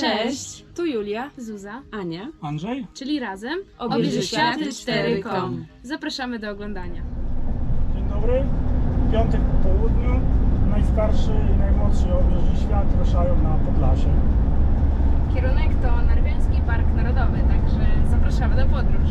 Cześć, Tu Julia, Zuza, Ania, Andrzej? czyli razem Obieży Światy 4.com. Zapraszamy do oglądania. Dzień dobry. Piątek po południu. Najstarszy i najmłodszy obieży świat ruszają na Podlasie. Kierunek to Narwiański Park Narodowy, także zapraszamy do podróż.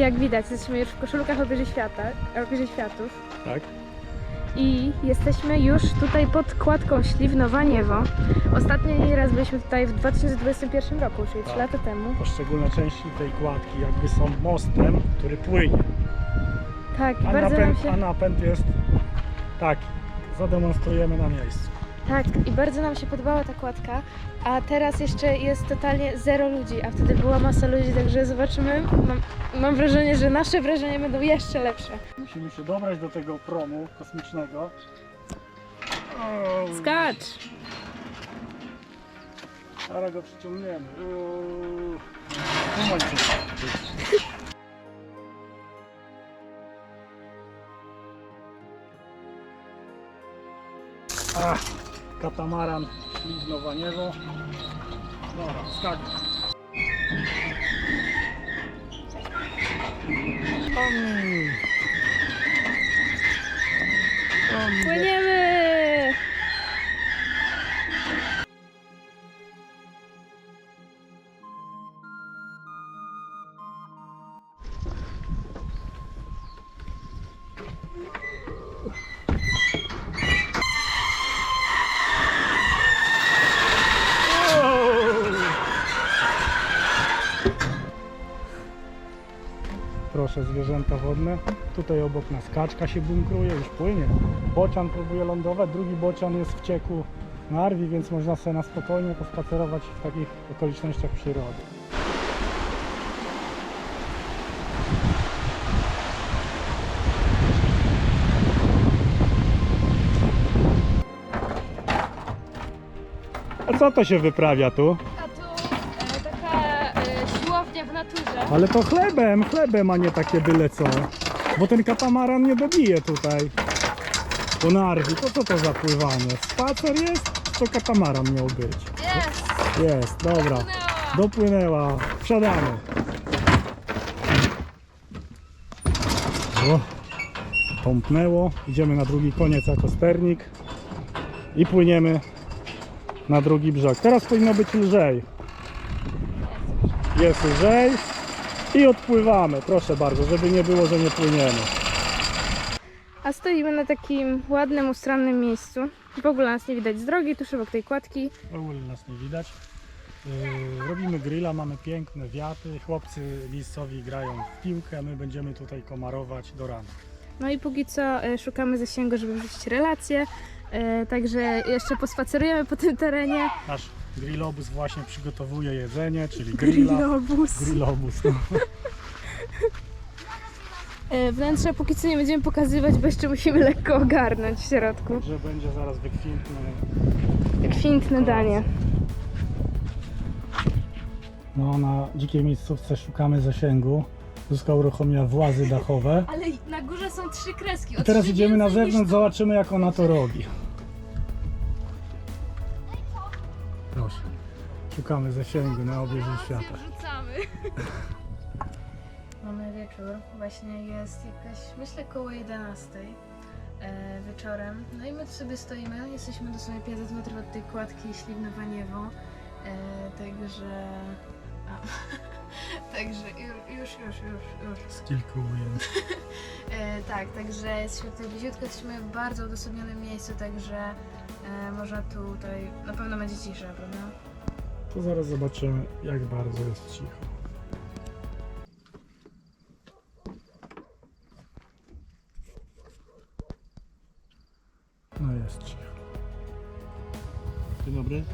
Jak widać, jesteśmy już w koszulkach obieży świata, obieży światów. Tak. I jesteśmy już tutaj pod kładką Śliwnowa-Niewo. Ostatni raz byliśmy tutaj w 2021 roku, czyli 3 Tak. lata temu. Poszczególne części tej kładki jakby są mostem, który płynie. Tak, i A bardzo nam napęd, się, a napęd jest taki. Zademonstrujemy na miejscu. Tak, i bardzo nam się podobała ta kładka, a teraz jeszcze jest totalnie zero ludzi, a wtedy była masa ludzi, także zobaczymy. Mam, mam wrażenie, że nasze wrażenia będą jeszcze lepsze. Musimy się dobrać do tego promu kosmicznego. O, Skacz! Zaraz go przyciągniemy. Uuu. Ach, katamaran śliznowaniewo. Dobra, skak. Om. Om. Płyniemy! Proszę, zwierzęta wodne. Tutaj obok nas kaczka się bunkruje, już płynie. Bocian próbuje lądować, drugi bocian jest w cieku narwi, więc można sobie na spokojnie pospacerować w takich okolicznościach przyrody. A co to się wyprawia tu e, taka e, siłownia w naturze. Ale to chlebem, chlebem, a nie takie byle co. Bo ten katamaran nie dobije tutaj. Po narwi, to co to za pływanie? Spacer jest? To katamaran miał być. Jest! Jest, dobra. Płynęła. Dopłynęła. Wsiadamy. O, tąpnęło. Idziemy na drugi koniec jako sternik. I płyniemy na drugi brzeg. Teraz powinno być lżej. Jest lżej. I odpływamy. Proszę bardzo, żeby nie było, że nie płyniemy. A stoimy na takim ładnym, ustronnym miejscu. W ogóle nas nie widać z drogi, tuż obok tej kładki. W ogóle nas nie widać. Yy, robimy grilla, mamy piękne wiaty. Chłopcy miejscowi grają w piłkę, my będziemy tutaj komarować do rana. No i póki co e, szukamy zasięgu, żeby wrzucić relacje. E, także jeszcze pospacerujemy po tym terenie. Nasz grillobus właśnie przygotowuje jedzenie, czyli grilla. Grillobus. Grillobus. No. E, wnętrze póki co nie będziemy pokazywać, bo jeszcze musimy lekko ogarnąć w środku. Że będzie zaraz wykwintne. Kwintne danie. No na dzikiej miejscówce szukamy zasięgu. Zuzka uruchomiła włazy dachowe. Ale na górze są trzy kreski. I teraz idziemy na zewnątrz, zobaczymy jak ona to robi. Proszę. Szukamy zasięgu na obieży świata. Rzucamy. Mamy wieczór, właśnie jest jakaś, myślę koło 11 e, wieczorem. No i my tu sobie stoimy, jesteśmy dosłownie 500 metrów od tej kładki Śliwnowa Niewo, e, także... A, Także ju- już, już, już, już. Z kilku ujęć. E, tak, także jesteśmy tutaj bliziutko, jesteśmy w bardzo odosobnionym miejscu, także e, można tutaj, na pewno będzie cisza, prawda? To zaraz zobaczymy, jak bardzo jest cicho. No jest cicho. Dzień dobry.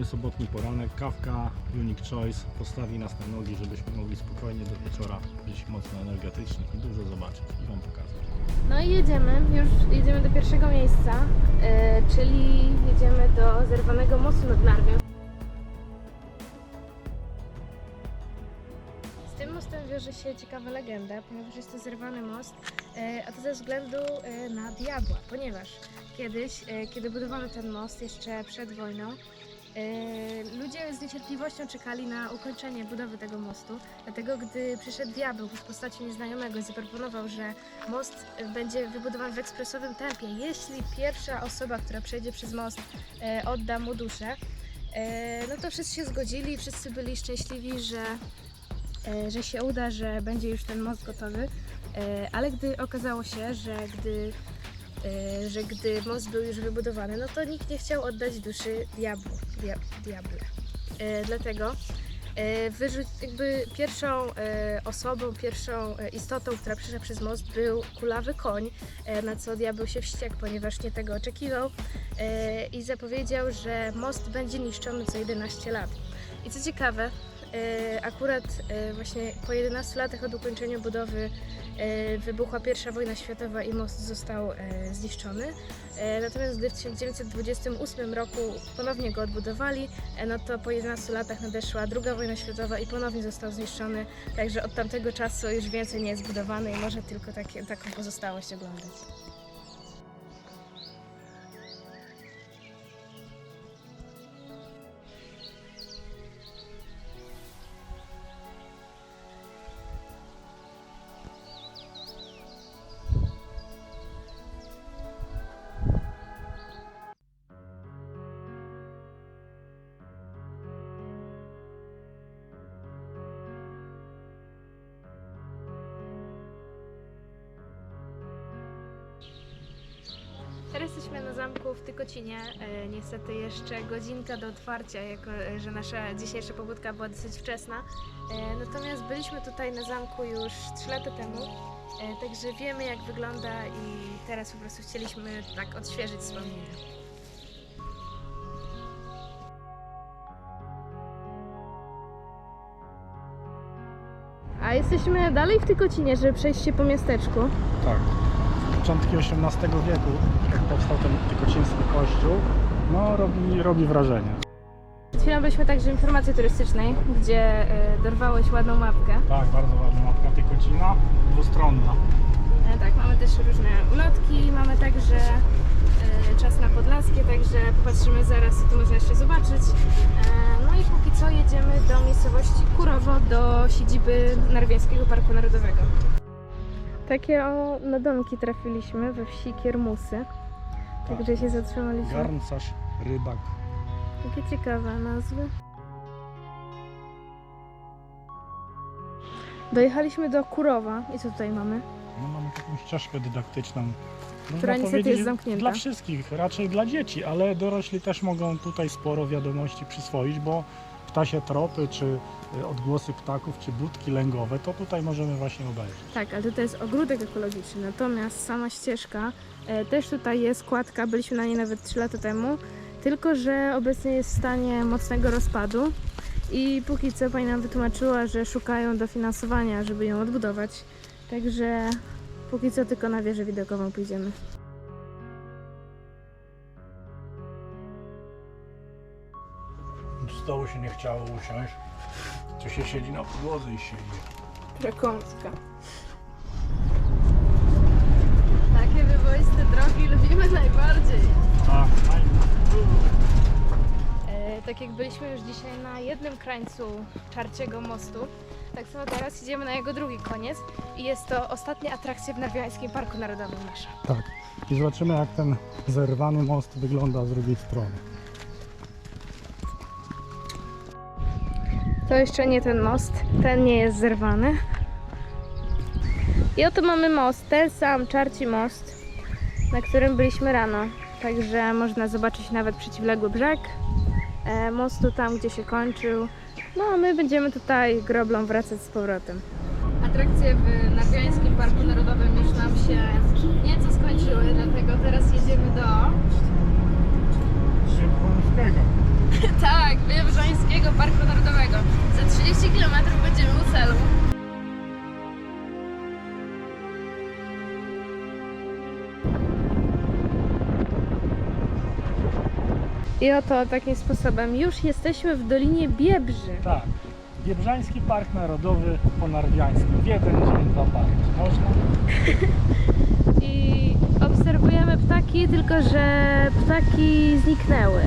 Mamy sobotni poranek. Kawka Unique Choice postawi nas na nogi, żebyśmy mogli spokojnie do wieczora być mocno energetyczni i dużo zobaczyć i Wam pokazać. No i jedziemy, już jedziemy do pierwszego miejsca, e, czyli jedziemy do zerwanego mostu nad Narwią. Z tym mostem wiąże się ciekawa legenda, ponieważ jest to zerwany most, e, a to ze względu e, na diabła, ponieważ kiedyś, e, kiedy budowano ten most jeszcze przed wojną, ludzie z niecierpliwością czekali na ukończenie budowy tego mostu, dlatego gdy przyszedł diabeł w postaci nieznajomego i zaproponował, że most będzie wybudowany w ekspresowym tempie, jeśli pierwsza osoba, która przejdzie przez most, e, odda mu duszę, e, no to wszyscy się zgodzili, wszyscy byli szczęśliwi, że, e, że się uda, że będzie już ten most gotowy. E, Ale gdy okazało się, że gdy, e, że gdy most był już wybudowany, no to nikt nie chciał oddać duszy diabłu, dia, diable. E, Dlatego e, jakby pierwszą e, osobą, pierwszą e, istotą, która przeszła przez most był kulawy koń, e, na co diabeł się wściekł, ponieważ nie tego oczekiwał e, i zapowiedział, że most będzie niszczony co 11 lat. I co ciekawe, akurat e, właśnie po 11 latach od ukończenia budowy e, wybuchła pierwsza wojna światowa i most został e, zniszczony. E, Natomiast gdy w 1928 roku ponownie go odbudowali, e, no to po 11 latach nadeszła druga wojna światowa i ponownie został zniszczony, także od tamtego czasu już więcej nie jest budowany i może tylko takie, taką pozostałość oglądać. Zamku w Tykocinie. E, niestety jeszcze godzinka do otwarcia, jako e, że nasza dzisiejsza pobudka była dosyć wczesna. E, natomiast byliśmy tutaj na zamku już 3 lata temu, także wiemy jak wygląda i teraz po prostu chcieliśmy tak odświeżyć wspomnienia. A jesteśmy dalej w Tykocinie, żeby przejść się po miasteczku. Tak. Początki XVIII wieku, powstał ten tykociński kościół, no robi, robi wrażenie. Przed chwilą byliśmy także w informacji turystycznej, gdzie y, dorwałeś ładną mapkę. Tak, bardzo ładna mapka Tykocina, dwustronna. E, tak, mamy też różne ulotki, mamy także e, czas na Podlaskie, także popatrzymy zaraz, co tu można jeszcze zobaczyć. E, no i póki co jedziemy do miejscowości Kurowo, do siedziby Narwiańskiego Parku Narodowego. Takie o nadomki trafiliśmy we wsi Kiermusy, także się zatrzymaliśmy. Garncarz, rybak. Takie ciekawe nazwy. Dojechaliśmy do Kurowa i co tutaj mamy? No mamy taką ścieżkę dydaktyczną. Można Która niestety jest zamknięta. Dla wszystkich, raczej dla dzieci, ale dorośli też mogą tutaj sporo wiadomości przyswoić, bo ptasie tropy, czy y, odgłosy ptaków, czy budki lęgowe, to tutaj możemy właśnie obejrzeć. Tak, ale to jest ogródek ekologiczny, natomiast sama ścieżka, e, też tutaj jest kładka, byliśmy na niej nawet 3 lata temu, tylko że obecnie jest w stanie mocnego rozpadu. I póki co pani nam wytłumaczyła, że szukają dofinansowania, żeby ją odbudować, także póki co tylko na wieżę widokową pójdziemy. Stołu się nie chciało usiąść, to się siedzi na podłodze i siedzi. Przekąska. Takie wyboiste drogi lubimy najbardziej. Tak, fajnie. E, tak jak byliśmy już dzisiaj na jednym krańcu Czarciego Mostu, tak samo teraz idziemy na jego drugi koniec i jest to ostatnia atrakcja w Narwiańskim Parku Narodowym nasza. Tak. I zobaczymy jak ten zerwany most wygląda z drugiej strony. To jeszcze nie ten most. Ten nie jest zerwany. I oto mamy most, ten sam czarci most, na którym byliśmy rano. Także można zobaczyć nawet przeciwległy brzeg e, mostu tam, gdzie się kończył. No a my będziemy tutaj groblą wracać z powrotem. Atrakcje w Narwiańskim Parku Narodowym już nam się nieco skończyły, dlatego teraz jedziemy do tak, Wiebrzańskiego Parku Narodowego. Za 30 km będziemy u celu. I oto takim sposobem już jesteśmy w Dolinie Biebrzy. Tak. Biebrzański Park Narodowy po Narwiańskim. W jeden dzień dwa parki. Można? I obserwujemy ptaki, tylko że ptaki zniknęły.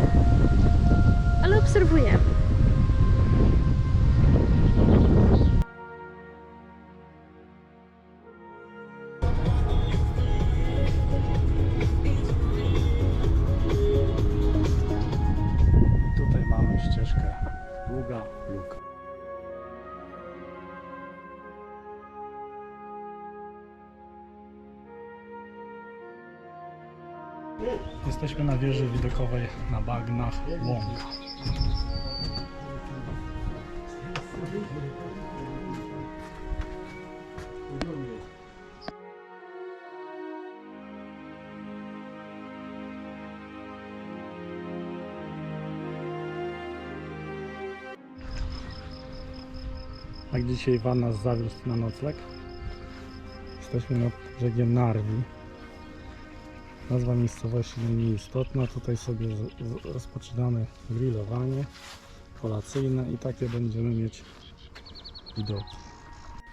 Ale obserwujemy. Tutaj mamy ścieżkę długa luk. Jesteśmy na wieży widokowej na bagnach Łąk. A dzisiaj Iwan nas zawiózł na nocleg? Jesteśmy nad brzegiem Narwi. Nazwa miejscowości nieistotna. Tutaj sobie rozpoczynamy grillowanie kolacyjne i takie będziemy mieć widoki.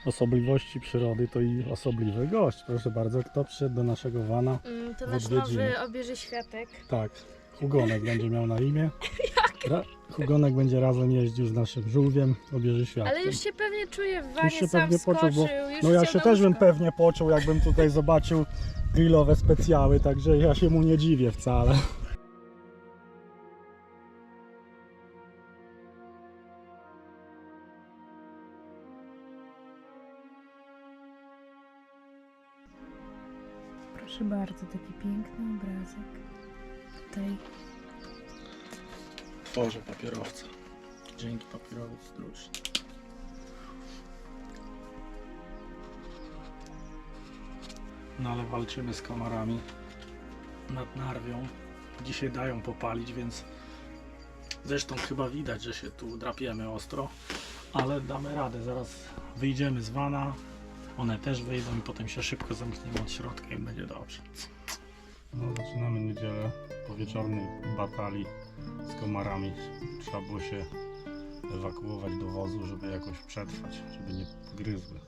Osobliwości przyrody to i osobliwy gość. Proszę bardzo, kto przyszedł do naszego wana? Mm, To nasz nowy obieży światek. Tak, Hugonek będzie miał na imię. Ra- Hugonek będzie razem jeździł z naszym żółwiem, obieży światkiem. Ale już się pewnie czuję w Już wanie, się sam pewnie poczuł, bo- już No ja się też bym pewnie poczuł, jakbym tutaj zobaczył grillowe specjały, także ja się mu nie dziwię wcale. Proszę bardzo, taki piękny obrazek. Tutaj Boże, papierowca. Dzięki papierowiec druczny. No ale walczymy z komarami nad Narwią. Dzisiaj dają popalić, więc zresztą chyba widać, że się tu drapiemy ostro, ale damy radę. Zaraz wyjdziemy z wana, one też wyjdą i potem się szybko zamkniemy od środka i będzie dobrze. No, zaczynamy niedzielę po wieczornej batalii z komarami. Trzeba było się ewakuować do wozu, żeby jakoś przetrwać, żeby nie gryzły.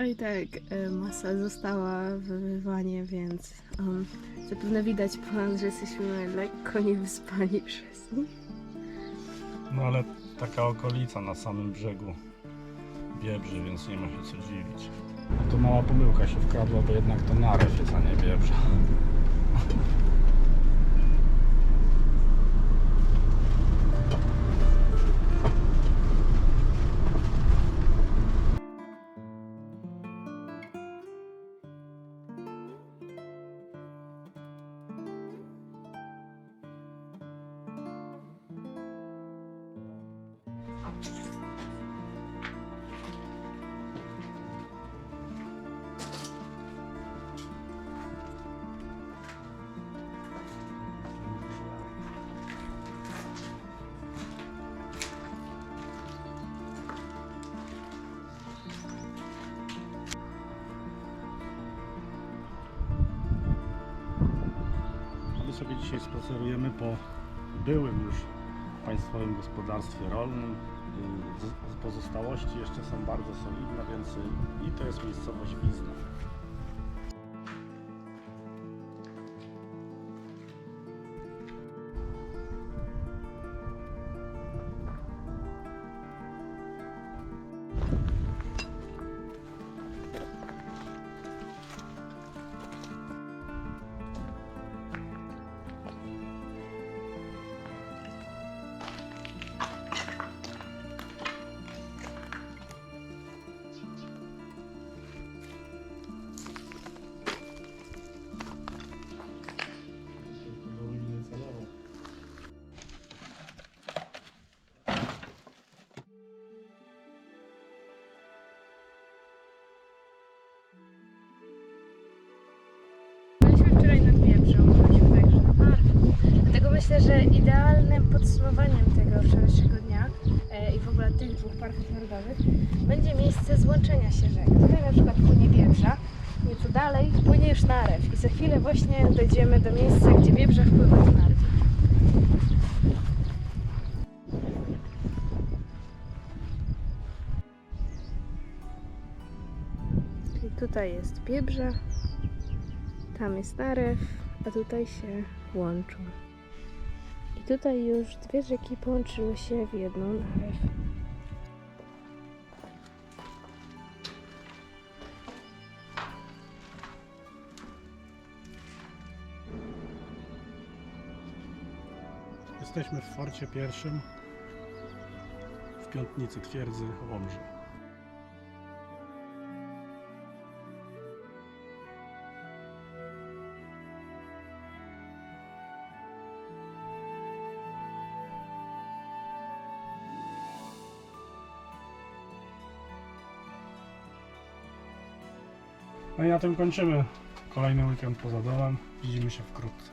Oj tak, e, masa została w wanie, więc um, zapewne widać po nas, że jesteśmy lekko niewyspani przez nich. No ale taka okolica na samym brzegu Biebrzy, więc nie ma się co dziwić. No to mała pomyłka się wkradła, bo jednak to narew jest, a nie Biebrza. Sobie dzisiaj spacerujemy po byłym już państwowym gospodarstwie rolnym. Pozostałości jeszcze są bardzo solidne, więc i to jest miejscowość Wizna. Myślę, że idealnym podsumowaniem tego wczorajszego dnia e, i w ogóle tych dwóch parków narodowych będzie miejsce złączenia się rzek. Tutaj na przykład płynie Wiebrza, nieco dalej płynie już Narew i za chwilę właśnie dojdziemy do miejsca, gdzie Wiebrza wpływa do. Czyli tutaj jest Biebrza, tam jest Narew, a tutaj się łączą. Tutaj już dwie rzeki połączyły się w jedną. Jesteśmy w forcie pierwszym w piątnicy twierdzy Łomży. No i na tym kończymy kolejny weekend poza domem. Widzimy się wkrótce.